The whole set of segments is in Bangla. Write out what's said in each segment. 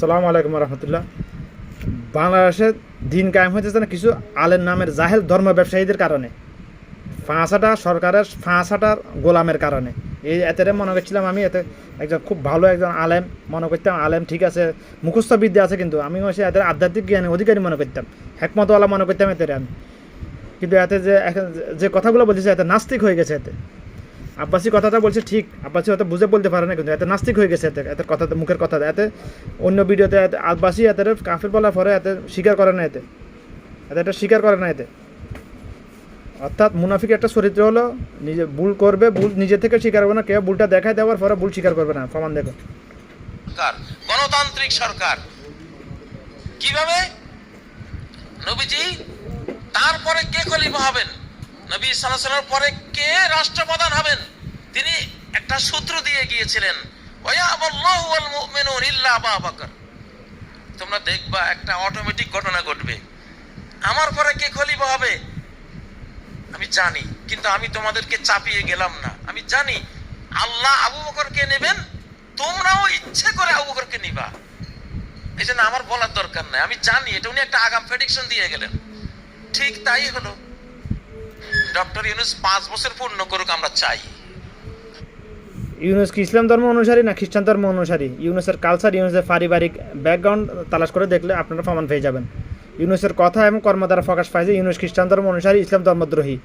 সালাম আলাইকুম রহমতুল্লাহ। বাংলাদেশে দিন কায়েম হইতেছে না কিছু আলের নামের জাহেল ধর্ম ব্যবসায়ীদের কারণে। ফাঁসাটা সরকারের ফাঁসাটার গোলামের কারণে। এই এতে মনে করছিলাম আমি, এতে একজন খুব ভালো একজন আলেম মনে করতাম, আলেম ঠিক আছে, মুখস্থ বিদ্যা আছে কিন্তু আমি হচ্ছে এদের আধ্যাত্মিক জ্ঞানী অধিকারী মনে করতাম, হেকমতওয়ালা মনে করতাম এতে আমি। কিন্তু এতে যে এখন যে কথাগুলো বলতেছে, এতে নাস্তিক হয়ে গেছে এতে। আব্বাসী কথাটা বলছে ঠিক, আব্বাসী হয়তো বুঝে বলতে পারে না কিন্তু এতে নাস্তিক হয়ে গেছে এতে এতে কথা, মুখের কথা, এতে অন্য ভিডিওতে আব্বাসী এত কাফির বলার পরে এতে স্বীকার করে না এতে এতে এটা স্বীকার করে না এতে। অর্থাৎ মুনাফিক একটা চরিত্র হলো, নিজে ভুল করবে, ভুল নিজে থেকে স্বীকার করবে না, কেউ ভুলটা দেখায় দেওয়ার পরে ভুল স্বীকার করবে না, প্রমাণ দেখো। গণতান্ত্রিক সরকার। কীভাবে? নবীজি, তারপরে কে খলিফা হবেন? নবী সাল্লাল্লাহু পরে কে রাষ্ট্রপ্রধান হবেন? তিনি একটা সূত্র দিয়ে গিয়েছিলেন তোমরা দেখবা একটা অটোমেটিক ঘটনা ঘটবে। আমার পরে কে খলিফা হবে? আমি জানি, কিন্তু আমি তোমাদেরকে চাপিয়ে গেলাম না। আমি জানি, আল্লাহ আবু বকরকে নেবেন? তোমরাও ইচ্ছে করে আবু বকরকে নিবা। এই জন্য আমার বলার দরকার নাই। আমি জানি, এটা উনি একটা আগাম প্রেডিকশন দিয়ে গেলেন। ঠিক তাই হলো। ডক্টর ইউনুস পাঁচ বছর পূর্ণ করুক, আমরা চাই। ইউনুস কি ইসলাম ধর্ম অনুসারী না খ্রিস্টান ধর্ম অনুসারী? ইউনুসের কালচার ইউনুসের পারিবারিক ব্যাকগ্রাউন্ড তালাশ করে দেখলে আপনারা প্রমাণ পেয়ে যাবেন। ইউনুসের কথা এবং কর্ম দ্বারা প্রকাশ পায় যে ইউনুস খ্রিস্টান ধর্ম অনুসারী, ইসলাম ধর্মদ্রোহী।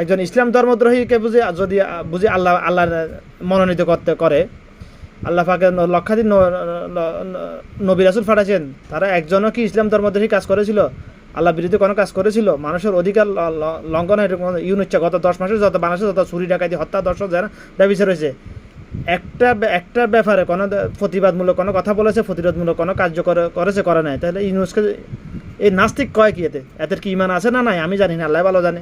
একজন ইসলাম ধর্মদ্রোহীকে বুঝে, যদি, বুঝে আল্লাহ আল্লাহ মনোনীত করতে করে, আল্লাহ পাকে লক্ষাধিক নবী রাসুল ফাটাছেন তারা একজনও কি ইসলাম ধর্মদ্রোহী কাজ করেছিল? আল্লাহ বিরুদ্ধে কোনো কাজ করেছিল, মানুষের অধিকার লঙ্ঘন এরকম ইউনুচ্ছা গত দশ মাসে যত মানুষের যত চুরি, ডাকাতি, হত্যা দর্শক যারা দাবিছে রয়েছে একটা একটা ব্যাপারে কোনো প্রতিবাদমূলক কোনো কথা বলেছে, প্রতিরোধমূলক কোনো কার্যকর করেছে, করে নাই। তাহলে ইউনুসকে এই নাস্তিক কয় কি এতে? এদের কি ইমান আছে না নাই? আমি জানি না, আল্লাহ ভালো জানে।